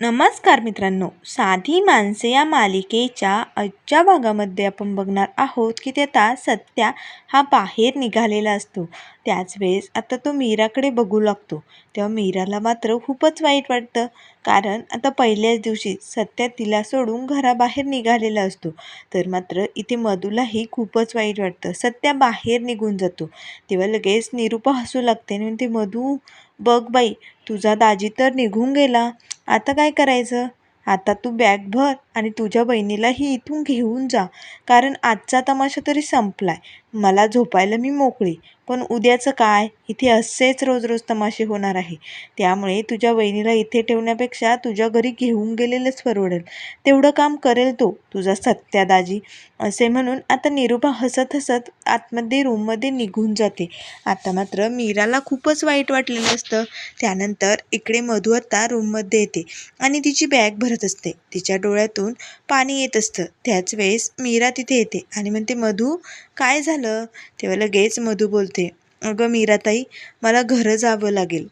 नमस्कार मित्रांनो. साधी माणसे या मालिकेच्या आजच्या भागामध्ये आपण बघणार आहोत की ते आता सत्या हा बाहेर निघालेला असतो. त्याच वेळेस आता तो मीराकडे बघू लागतो. तेव्हा मीराला मात्र खूपच वाईट वाटतं. कारण आता पहिल्याच दिवशी सत्या तिला सोडून घराबाहेर निघालेला असतो. तर मात्र इथे मधूलाही खूपच वाईट वाटतं. सत्या बाहेर निघून जातो. तेव्हा लगेच निरूपा हसू लागते आणि ते मधू बघ बाई तुझा दाजी तर निघून गेला. आता काय करायचं? आता तू बॅग भर. आणि तुझ्या बहिणीलाही इथून घेऊन जा. कारण आजचा तमाशा तरी संपलाय. मला झोपायला मी मोकळी. पण उद्याचं काय? इथे असेच रोज रोज तमाशे होणार आहे. त्यामुळे तुझ्या बहिणीला इथे ठेवण्यापेक्षा तुझ्या घरी घेऊन गेलेलंच परवडेल. तेवढं काम करेल तो तुझा सत्या दाजी असे म्हणून आता निरूपा हसत हसत आतमध्ये रूममध्ये निघून जाते. आता मात्र मीराला खूपच वाईट वाटलेलं असतं. त्यानंतर इकडे मधू आता रूममध्ये येते आणि तिची बॅग भरत असते. तिच्या डोळ्यातून पाणी येत असतं. त्याच वेळेस मीरा तिथे येते आणि म्हणते मधू काय झालं? तेव्हा लगेच मधू बोलते अगं मीराताई मला घरं जावं लागेल.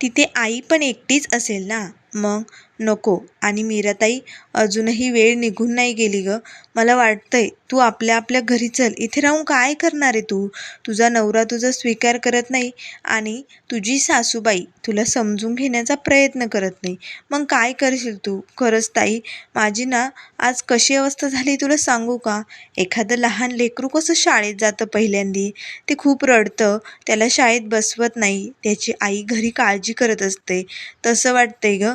तिथे आई पण एकटीच असेल ना? मग नको. आणि मीराताई अजूनही वेळ निघून नाही गेली गं. मला वाटतंय तू आपल्या आपल्या घरी चल. इथे राहून काय करणार आहे तू? तुझा नवरा तुझा स्वीकार करत नाही आणि तुझी सासूबाई तुला समजून घेण्याचा प्रयत्न करत नाही. मग काय करशील तू? खरंच ताई माझी ना आज कशी अवस्था झाली तुला सांगू का? एखादं लहान लेकरू कसं शाळेत जातं पहिल्यांदी? ते खूप रडतं त्याला शाळेत बसवत नाही त्याची आई घरी काळजी करत असते. तसं वाटतंय गं.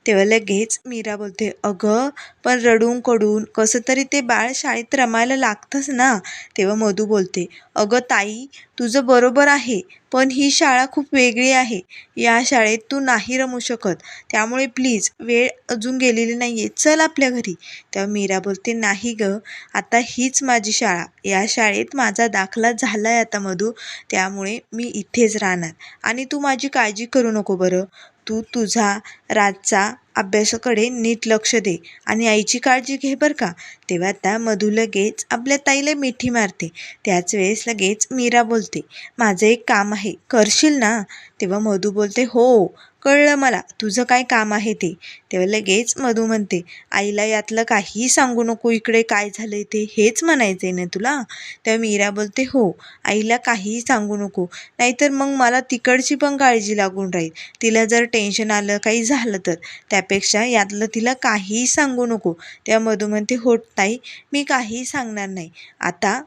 तेव्हा लगेच मीरा बोलते अगं पण रडून कडून कसं तरी ते बाळ शाळेत रमायला लागतंच ना. तेव्हा मधू बोलते अगं ताई तुझं बरोबर आहे पण ही शाळा खूप वेगळी आहे. या शाळेत तू नाही रमू शकत. त्यामुळे प्लीज वेळ अजून गेलेली नाही आहे चल आपल्या घरी. तेव्हा मीरा बोलते नाही गं आता हीच माझी शाळा. या शाळेत माझा दाखला झाला आहे आता मधू. त्यामुळे मी इथेच राहणार. आणि तू माझी काळजी करू नको बरं. तू तुझा रातचा अभ्यासाकडे नीट लक्ष दे आणि आईची काळजी घे बरं का. तेव्हा आता मधू लगेच आपल्या ताईला मिठी मारते. त्याच वेळेस लगेच मीरा बोलते माझं एक काम आहे करशील ना? तेव्हा मधू बोलते हो. कळलं मला तुझं काय काम आहे ते? तेव्हा लगेच मधू म्हणते आईला यातलं काहीही सांगू नको इकडे काय झालंय ते हेच म्हणायचं आहे ना तुला? तेव्हा मीरा बोलते हो आईला काहीही सांगू नको नाहीतर मग मला तिकडची पण काळजी लागून राहील. तिला जर टेन्शन आलं काही झालं तर त्यापेक्षा यातलं तिला काहीही सांगू नको. तेव्हा मधू म्हणते हो ताई मी काहीही सांगणार नाही. आता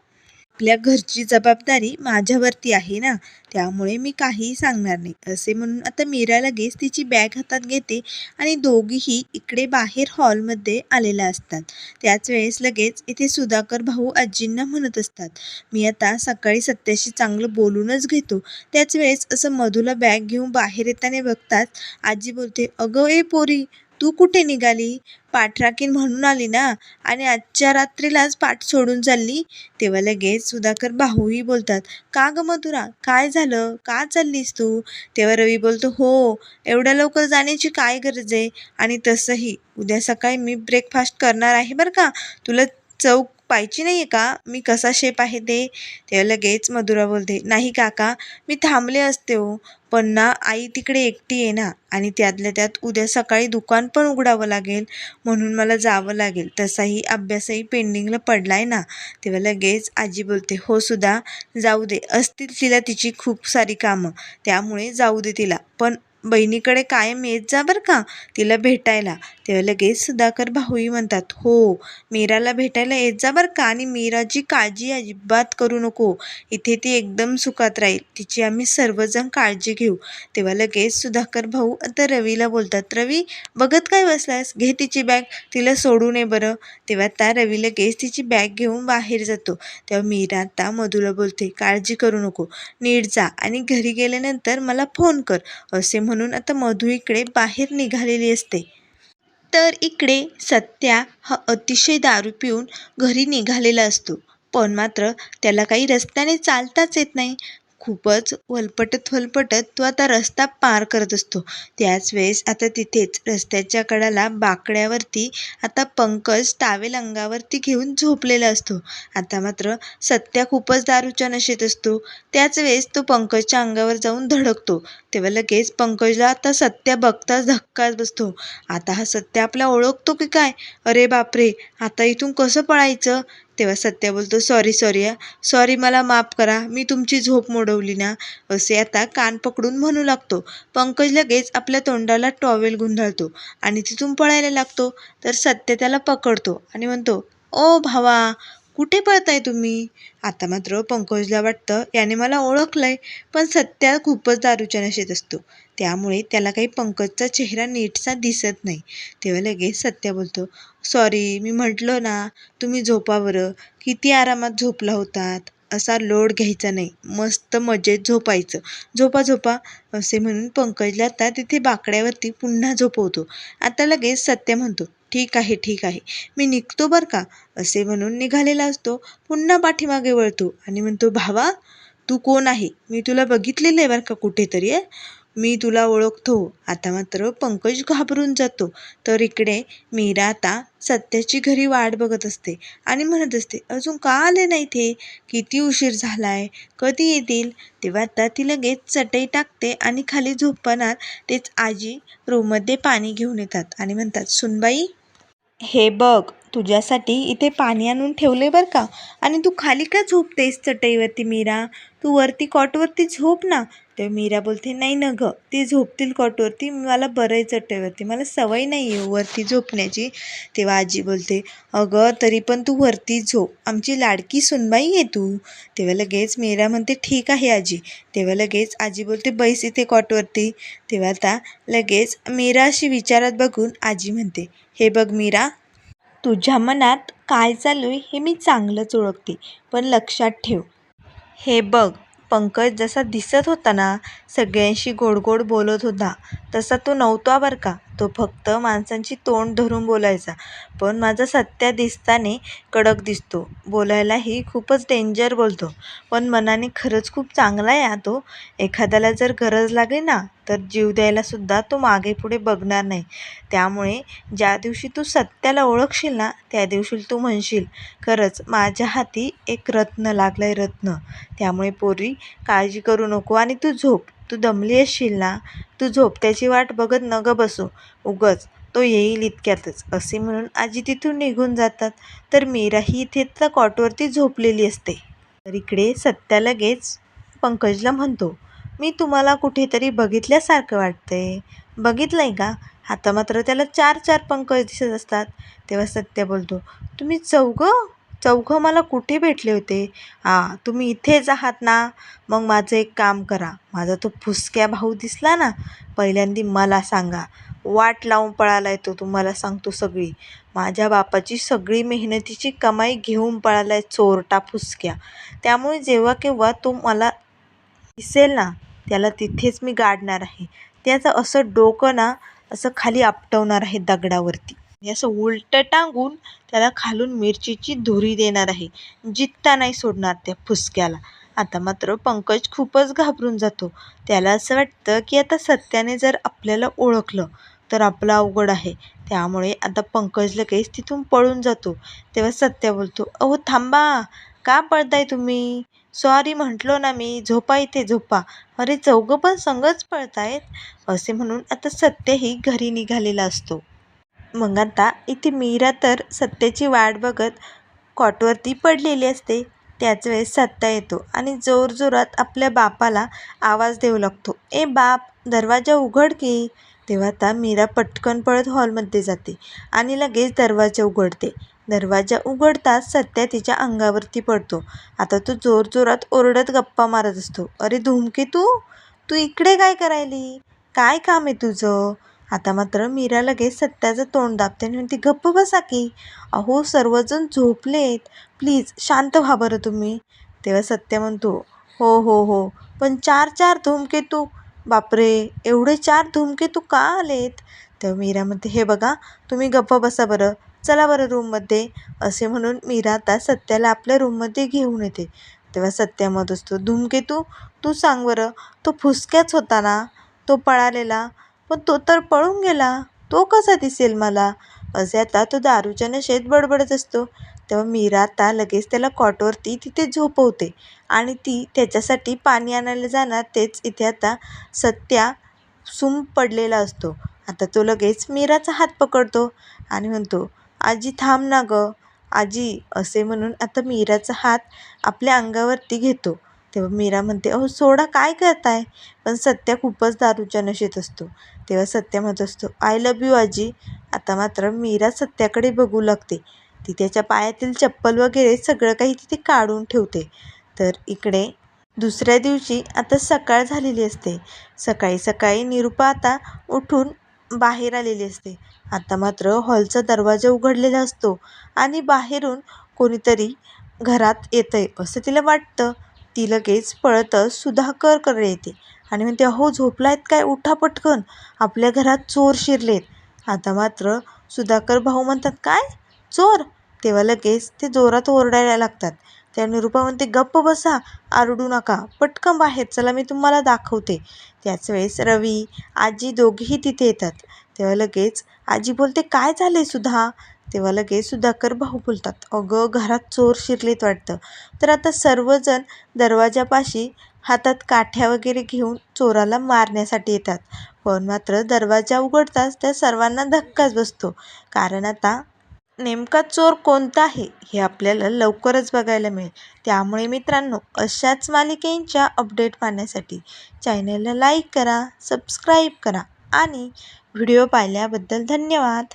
आपल्या घरची जबाबदारी माझ्यावरती आहे ना. त्यामुळे मी काहीही सांगणार नाही. असे म्हणून आता मीरा लगेच तिची बॅग हातात घेते आणि दोघीही इकडे बाहेर हॉलमध्ये आलेल्या असतात. त्याच वेळेस लगेच इथे सुधाकर भाऊ आजींना म्हणत असतात. मी आता सकाळी सत्याशी चांगलं बोलूनच घेतो. त्याच वेळेस असं मधूला बॅग घेऊन बाहेर येताना बघतात. आजी बोलते अगं ए पोरी तू कुठे निघाली? पाठराखीन म्हणून आली ना? आणि आजच्या रात्रीलाच पाठ सोडून चालली? तेव्हा लगेच सुधाकर भाऊही बोलतात का ग मधुरा काय झालं? का चाललीस तू? तेव्हा रवी बोलतो हो एवढ्या लवकर जाण्याची काय गरज आहे? आणि तसंही उद्या सकाळी मी ब्रेकफास्ट करणार आहे बरं का? तुला चौक पाहिजे नाही आहे का? मी कसा शेप आहे ते? तेव्हा लगेच मधुरा बोलते नाही काका मी थांबले असते हो पण ना आई तिकडे एकटी आहे ना आणि त्यातल्या त्यात उद्या सकाळी दुकान पण उघडावं लागेल म्हणून मला जावं लागेल. तसाही अभ्यासही पेंडिंगला पडला आहे ना. तेव्हा लगेच आजी बोलते हो सुद्धा जाऊ दे असतील तिला तिची खूप सारी कामं त्यामुळे जाऊ दे तिला पण बहिणीकडे कायम येत जा बरं का तिला भेटायला. तेव्हा लगेच सुधाकर भाऊही म्हणतात हो मीराला भेटायला येत जा बरं का आणि मीराची काळजी अजिबात करू नको. इथे ती एकदम सुखात राहील. तिची आम्ही सर्वजण काळजी घेऊ. तेव्हा लगेच सुधाकर भाऊ आता रवीला बोलतात रवी बघत काय बसलास घे तिची बॅग. तिला सोडू नये बरं. तेव्हा त्या रवी लगेच तिची बॅग घेऊन बाहेर जातो. तेव्हा मीरा आता मधूला बोलते काळजी करू नको. नीट जा आणि घरी गेल्यानंतर मला फोन कर. असे म्हणून आता मधू इकडे बाहेर निघालेली असते. तर इकडे सत्या हा अतिशय दारू पिऊन घरी निघालेला असतो. पण मात्र त्याला काही रस्त्याने चालताच येत नाही. खूपच वलपटत वलपटत तो आता रस्ता पार करत असतो. त्याच वेळेस आता तिथेच रस्त्याच्या कडाला बाकड्यावरती आता पंकज टावेल अंगावरती घेऊन झोपलेला असतो. आता मात्र सत्या खूपच दारूच्या नशेत असतो. त्याच वेळेस तो पंकजच्या अंगावर जाऊन धडकतो. तेव्हा लगेच पंकजला आता सत्या बघताच धक्काच बसतो. आता हा सत्या आपला ओळखतो की काय? अरे बापरे! आता इथून कसं पळायचं? तेव्हा सत्या बोलतो सॉरी सॉरी सॉरी मला माफ करा. मी तुमची झोप मोडवली ना. असे आता कान पकडून म्हणू लागतो. पंकज लगेच आपल्या तोंडाला टॉवेल गुंधळतो आणि तिथून पळायला लागतो. तर सत्य त्याला पकडतो आणि म्हणतो ओ भावा कुठे पळताय तुम्ही? आता मात्र पंकजला वाटतं याने मला ओळखलंय पण सत्या खूपच दारूच्या नशेत असतो. त्यामुळे त्याला काही पंकजचा चेहरा नीटसा दिसत नाही. तेव्हा लगेच सत्या बोलतो सॉरी मी म्हटलं ना तुम्ही झोपा बरं. किती आरामात झोपला होतात. असा लोड घ्यायचा नाही. मस्त मजेत झोपायचं. झोपा झोपा असे म्हणून पंकजला आता तिथे बाकड्यावरती पुन्हा झोपवतो. आता लगेच सत्य म्हणतो ठीक आहे ठीक आहे. मी निघतो बरं का? असे म्हणून निघालेला असतो. पुन्हा पाठीमागे वळतो आणि म्हणतो भावा तू कोण आहे? मी तुला बघितलेलं आहे बरं का कुठेतरी आहे मी तुला ओळखतो. आता मात्र पंकज घाबरून जातो. तर इकडे मीरा आता सत्याची घरी वाट बघत असते आणि म्हणत असते अजून का आले नाही ते किती उशीर झाला आहे कधी येतील? तेव्हा आता ती लगेच चटई टाकते आणि खाली झोपणार तेच आजी रूममध्ये पाणी घेऊन येतात आणि म्हणतात सुनबाई हे बघ तुझ्यासाठी इथे पाणी आणून ठेवले बरं का? आणि तू खाली का झोपतेस चटईवरती मीरा? तू वरती कॉटवरती झोप ना. तेव्हा मीरा बोलते नाही न गं ती झोपतील कॉटवरती मला बरं आहे. चटईवरती मला सवय नाही आहे वरती झोपण्याची. तेव्हा आजी बोलते अगं तरी पण तू वरती झोप. आमची लाडकी सुनबाई आहे तू. तेव्हा लगेच मीरा म्हणते ठीक आहे आजी. तेव्हा लगेच आजी बोलते बैस इथे कॉटवरती तेव्हा आता लगेच मीरा अशी विचारात बघून आजी म्हणते हे बघ मीरा तुझ्या मनात काय चालू आहे हे मी चांगलंच ओळखते. पण लक्षात ठेव. हे बघ पंकज जसा दिसत होता ना सगळ्यांशी गोड गोड बोलत होता तसा तो नव्हता बरं का? तो फक्त माणसांची तोंड धरून बोलायचा. पण माझा सत्या दिसताने कडक दिसतो. बोलायलाही खूपच डेंजर बोलतो. पण मनाने खरंच खूप चांगला आहे हा तो. एखाद्याला जर गरज लागली ना तर जीव द्यायलासुद्धा तो मागे पुढे बघणार नाही. त्यामुळे ज्या दिवशी तू सत्याला ओळखशील ना त्या दिवशी तू म्हणशील खरंच माझ्या हाती एक रत्न लागलं आहे रत्न. त्यामुळे पोरी काळजी करू नको आणि तू झोप. तू दमली असशील ना? तू झोप त्याची वाट बघत न गं बसू. उगच तो येईल इतक्यातच. असे म्हणून आजी तिथून निघून जातात. तर मीराही इथे त्या कॉटवरती झोपलेली असते. तर इकडे सत्या लगेच पंकजला म्हणतो मी तुम्हाला कुठेतरी बघितल्यासारखं वाटतंय. बघितलंय का? आता मात्र त्याला चार चार पंकज दिसत असतात. तेव्हा सत्या बोलतो तुम्ही चौघं? चौघं मला कुठे भेटले होते? हां तुम्ही इथेच आहात ना? मग माझं एक काम करा. माझा तो फुसक्या भाऊ दिसला ना पहिल्यांदी मला सांगा. वाट लावून पळाला आहे तो तुम्हाला सांगतो सगळी. माझ्या बापाची सगळी मेहनतीची कमाई घेऊन पळाला आहे चोरटा फुसक्या. त्यामुळे जेव्हा केव्हा तो मला दिसेल ना त्याला तिथेच मी गाडणार आहे. त्याचं असं डोकं ना असं खाली आपटवणार आहे दगडावरती. मी असं उलटं टांगून त्याला खालून मिरचीची धुरी देणार आहे. जित्ता नाही सोडणार त्या फुसक्याला. आता मात्र पंकज खूपच घाबरून जातो. त्याला असं वाटतं की आता सत्याने जर आपल्याला ओळखलं तर आपलं अवघड आहे. त्यामुळे आता पंकज लगेच तिथून पळून जातो. तेव्हा सत्या बोलतो अहो थांबा. का पळताय तुम्ही? सॉरी म्हटलो ना मी. झोपा इथे झोपा. अरे चौघं पण संगच पळतायत. असे म्हणून आता सत्यही घरी निघालेला असतो. मग आता इथे मीरा तर सत्याची वाट बघत कॉटवरती पडलेली असते. त्याच वेळेस सत्ता येतो आणि जोरजोरात आपल्या बापाला आवाज देऊ लागतो. ए बाप दरवाजा उघड की? तेव्हा आता मीरा पटकन पळत हॉलमध्ये जाते आणि लगेच दरवाजा उघडते. दरवाजा उघडताच सत्या तिच्या अंगावरती पडतो. आता तो जोरजोरात ओरडत गप्पा मारत असतो. अरे धुमके तू? तू इकडे काय करायली? काय काम आहे तुझं? आता मात्र मीरा लगेच सत्याचं तोंड दाबते आणि म्हणते गप्प बसा की. अहो सर्वजण झोपलेत. प्लीज शांत व्हा बरं तुम्ही. तेव्हा सत्य म्हणतो हो हो हो. पण चार चार धूमकेतू बापरे! एवढे चार धूमकेतू का आलेत? तेव्हा मीरा म्हणते हे बघा तुम्ही गप्प बसा बरं. चला बरं रूममध्ये. असे म्हणून मीरा आता सत्याला आपल्या रूममध्ये घेऊन येते. तेव्हा सत्या म्हणत असतो धूमकेतू तू सांग बरं. तो फुसक्याच होता ना? तो पळालेला? पण तो तर पळून गेला. तो कसा दिसेल मला? असे आता तो दारूच्या नशेत बडबडत असतो. तेव्हा मीरा आता लगेच त्याला कॉटवरती तिथे झोपवते आणि ती त्याच्यासाठी पाणी आणायला जाणार तेच इथे आता सत्या सुम पडलेला असतो. आता तो लगेच मीराचा हात पकडतो आणि म्हणतो आजी थांब ना गं. आजी असे म्हणून आता मीराचा हात आपल्या अंगावरती घेतो. तेव्हा मीरा म्हणते अहो सोडा काय करताय? पण सत्या खूपच दारूच्या नशेत असतो. तेव्हा सत्या म्हणत असतो आय लव यू आजी. आता मात्र मीरा सत्याकडे बघू लागते. ती त्याच्या पायातील चप्पल वगैरे सगळं काही तिथे काढून ठेवते. तर इकडे दुसऱ्या दिवशी आता सकाळ झालेली असते. सकाळी सकाळी निरुपा आता उठून बाहेर आलेली असते. आता मात्र हॉलचा दरवाजा उघडलेला असतो आणि बाहेरून कोणीतरी घरात येतं आहे असं तिला वाटतं. ती लगेच पळतच सुधाकरकडे येते. आणि म्हणते अहो झोपलायत काय? उठा पटकन. आपल्या घरात चोर शिरलेत. आता मात्र सुधाकर भाऊ म्हणतात काय? चोर? तेव्हा लगेच ते जोरात ओरडायला लागतात. त्या निरुपा म्हणते गप्प बसा आरडू नका. पटकन बाहेर चला मी तुम्हाला दाखवते. त्याच वेळेस रवी आजी दोघेही तिथे येतात. तेव्हा लगेच आजी बोलते काय झाले सुधा? तेव्हा लगेच सुधाकर भाऊ बोलतात अगं घरात चोर शिरलेत वाटतं. तर आता सर्वजण दरवाजापाशी हातात काठ्या वगैरे घेऊन चोराला मारण्यासाठी येतात. पण मात्र दरवाजा उघडताच त्या सर्वांना धक्काच बसतो. कारण आता नेमका चोर कोणता आहे हे आपल्याला लवकरच बघायला मिळेल. त्यामुळे मित्रांनो अशाच मालिकेंच्या अपडेट पाहण्यासाठी चॅनलला लाईक करा सबस्क्राईब करा आणि व्हिडिओ पाहिल्याबद्दल धन्यवाद.